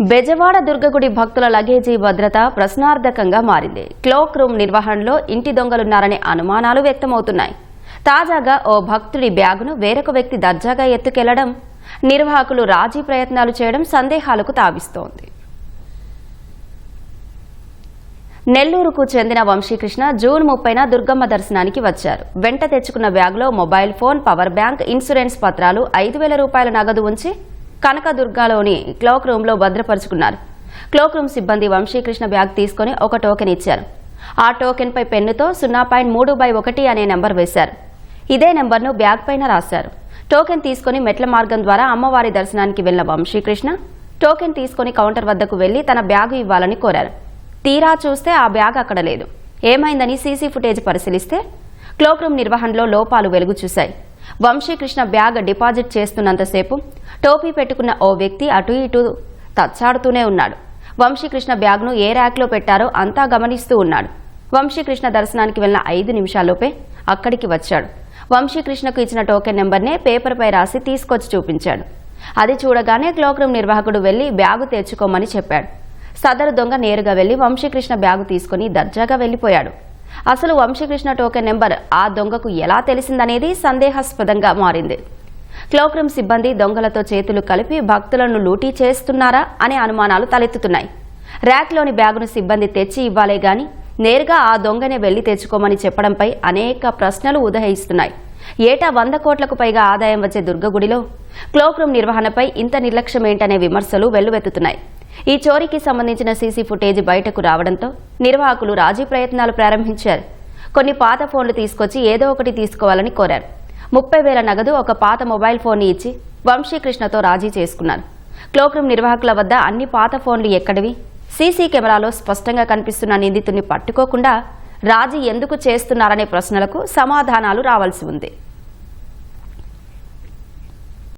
బెజవాడ దుర్గగుడి భక్తుల లగేజీ భద్రత ప్రశ్నార్థకంగా మారింది. క్లోక్ రూమ్ నిర్వహణలో ఇంటి దొంగలున్నారనే అనుమానాలు వ్యక్తమవుతున్నాయి. తాజాగా ఓ భక్తుడి బ్యాగును వేరొక వ్యక్తి దర్జాగా ఎత్తుకెళ్ళడం నిర్వాహకులు రాజీ ప్రయత్నాలు చేయడం సందేహాలకు తావిస్తోంది. నెల్లూరుకు చెందిన వంశీకృష్ణ జూన్ ముప్పైన దుర్గమ్మ దర్శనానికి వచ్చారు. వెంట తెచ్చుకున్న బ్యాగులో mobile phone power bank insurance పత్రాలు ఐదు వేల రూపాయల నగదు ఉంచి కనకదుర్గలోని క్లోక్ రూమ్లో భద్రపరుచుకున్నారు. క్లోక్ రూమ్ సిబ్బంది వంశీకృష్ణ బ్యాగ్ తీసుకుని ఒక టోకెన్ ఇచ్చారు. ఆ టోకెన్పై పెన్నుతో సున్నా పాయింట్ మూడు బై ఒకటి అనే నెంబర్ వేశారు. ఇదే నెంబర్ను బ్యాగ్ పైన రాశారు. టోకెన్ తీసుకుని మెట్ల మార్గం ద్వారా అమ్మవారి దర్శనానికి వెళ్ళిన వంశీకృష్ణ టోకెన్ తీసుకుని కౌంటర్ వద్దకు వెళ్ళి తన బ్యాగు ఇవ్వాలని కోరారు. తీరా చూస్తే ఆ బ్యాగ్ అక్కడ లేదు. ఏమైందని సీసీ ఫుటేజ్ పరిశీలిస్తే క్లోక్ రూమ్ నిర్వహణలో లోపాలు వెలుగు చూశాయి. వంశీకృష్ణ బ్యాగ్ డిపాజిట్ చేస్తున్నంతసేపు టోపీ పెట్టుకున్న ఓ వ్యక్తి అటు ఇటు తచ్చాడుతూనే ఉన్నాడు. వంశీకృష్ణ బ్యాగ్ను ఏ ర్యాక్లో పెట్టారో అంతా గమనిస్తూ ఉన్నాడు. వంశీకృష్ణ దర్శనానికి వెళ్ళిన ఐదు నిమిషాల్లోపే అక్కడికి వచ్చాడు. వంశీకృష్ణకు ఇచ్చిన టోకెన్ నెంబర్నే పేపర్పై రాసి తీసుకొచ్చి చూపించాడు. అది చూడగానే క్లోక్రూమ్ నిర్వాహకుడు వెళ్ళి బ్యాగు తెచ్చుకోమని చెప్పాడు. సదరు దొంగ నేరుగా వెళ్ళి వంశీకృష్ణ బ్యాగు తీసుకుని దర్జాగా వెళ్ళిపోయాడు అసలు వంశీకృష్ణ టోకెన్ నెంబర్ ఆ దొంగకు ఎలా తెలిసిందనేది సందేహాస్పదంగా మారింది. క్లోక్రమ్ సిబ్బంది దొంగలతో చేతులు కలిపి భక్తులను లూటీ చేస్తున్నారా అనే అనుమానాలు తలెత్తుతున్నాయి. ర్యాక్లోని బ్యాగును సిబ్బంది తెచ్చి ఇవ్వాలే గాని నేరుగా ఆ దొంగనే వెళ్ళి తెచ్చుకోమని చెప్పడంపై అనేక ప్రశ్నలు ఉదయిస్తున్నాయి ఏటా వంద కోట్లకు పైగా ఆదాయం వచ్చే దుర్గగుడిలో క్లోక్రూమ్ నిర్వహణపై ఇంత నిర్లక్ష్యమేంటనే విమర్శలు వెల్లువెత్తుతున్నాయి. ఈ చోరీకి సంబంధించిన సీసీ ఫుటేజ్ బయటకు రావడంతో నిర్వాహకులు రాజీ ప్రయత్నాలు ప్రారంభించారు. కొన్ని పాత ఫోన్లు తీసుకొచ్చి ఏదో ఒకటి తీసుకోవాలని కోరారు. ముప్పై వేల నగదు ఒక పాత మొబైల్ ఫోన్ ఇచ్చి వంశీకృష్ణతో రాజీ చేసుకున్నారు. క్లోక్రూమ్ నిర్వాహకుల వద్ద అన్ని పాత ఫోన్లు ఎక్కడివి? సీసీ కెమెరాలో స్పష్టంగా కనిపిస్తున్న నిందితుడిని పట్టుకోకుండా రాజీ ఎందుకు చేస్తున్నారనే ప్రశ్నలకు సమాధానాలు రావాల్సి ఉంది.